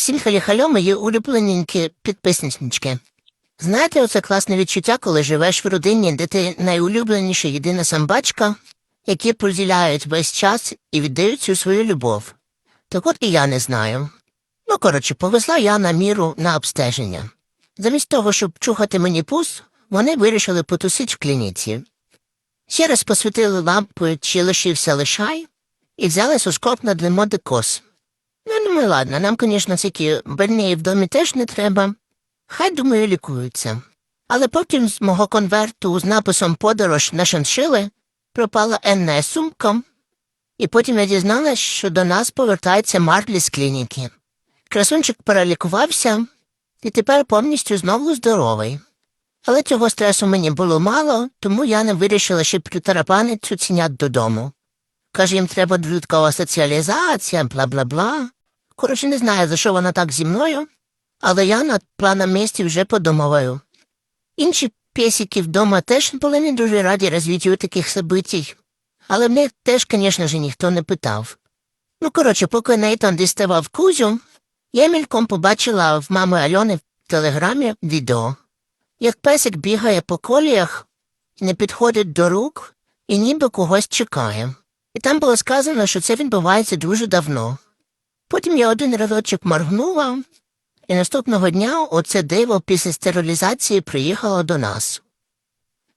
всім халі-хальо, мої улюблененькі підписнички. Знаєте, оце класне відчуття, коли живеш в родині, де ти найулюбленіша єдина самбачка, які поділяють весь час і віддають цю свою любов. Так от і я не знаю. Ну, коротше, повезла я на міру на обстеження. Замість того, щоб чухати мені пус, вони вирішили потусити в клініці. Ще раз посвітили лампою, чи лишився лишай, і взяли соскоп на длимодикос. Ну, ладно, нам, звісно, всякі больні в домі теж не треба. Хай, думаю, лікуються. Але потім з мого конверту з написом Подорож на шиншили пропала енна сумка, і потім я дізналась, що до нас повертається Марлі з клініки. Красунчик перелікувався і тепер повністю знову здоровий. Але цього стресу мені було мало, тому я не вирішила ще притарапанити цуценят додому. Каже, їм треба додаткова соціалізація, бла-бла-бла. Коротше, не знаю, за що вона так зі мною, але я над планом місті вже подумываю. Інші песики вдома теж були не дуже раді розвиттю таких событий, але мене теж, звісно ж, ніхто не питав. Ну, коротше, поки Нейтан діставав кузю, я мільком побачила в мами Альони в телеграмі відео, як песик бігає по коліях, не підходить до рук і ніби когось чекає. І там було сказано, що це відбувається дуже давно. Потім я один разочок моргнула, і наступного дня оце диво після стерилізації приїхало до нас.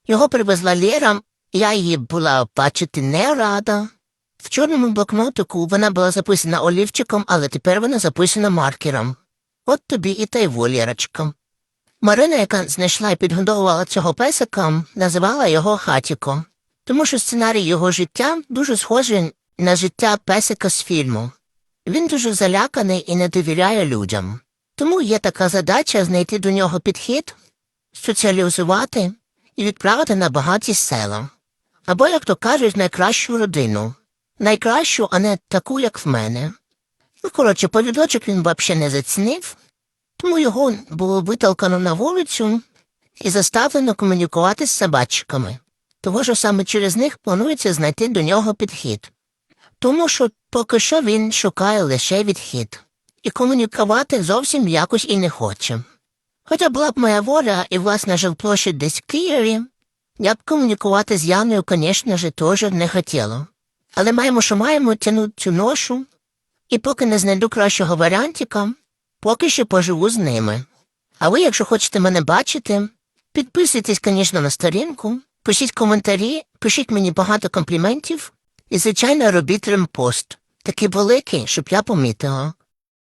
Його привезла Лєра, я її була бачити не рада. В чорному блокнотику вона була записана олівчиком, але тепер вона записана маркером. От тобі і та й волірочка. Марина, яка знайшла і підгодовувала цього песика, називала його Хатіко, тому що сценарій його життя дуже схожий на життя песика з фільму. Він дуже заляканий і не довіряє людям. Тому є така задача знайти до нього підхід, соціалізувати і відправити на багаті села. Або, як то кажуть, найкращу родину. Найкращу, а не таку, як в мене. Ну, коротше, повідочок він взагалі не зацінив, тому його було витолкано на вулицю і заставлено комунікувати з собачками. Того що саме через них планується знайти до нього підхід. Тому що поки що він шукає лише відхід і комунікувати зовсім якось і не хоче. Хоча була б моя воля і власна жилплощадь десь в Києві, я б комунікувати з Яною, звісно ж, теж не хотіла. Але маємо, що маємо тянути цю ношу, і поки не знайду кращого варіантика, поки що поживу з ними. А ви, якщо хочете мене бачити, підписуйтесь, звісно, на сторінку, пишіть коментарі, пишіть мені багато компліментів і, звичайно, робіть ремпост. Такий великий, щоб я помітила.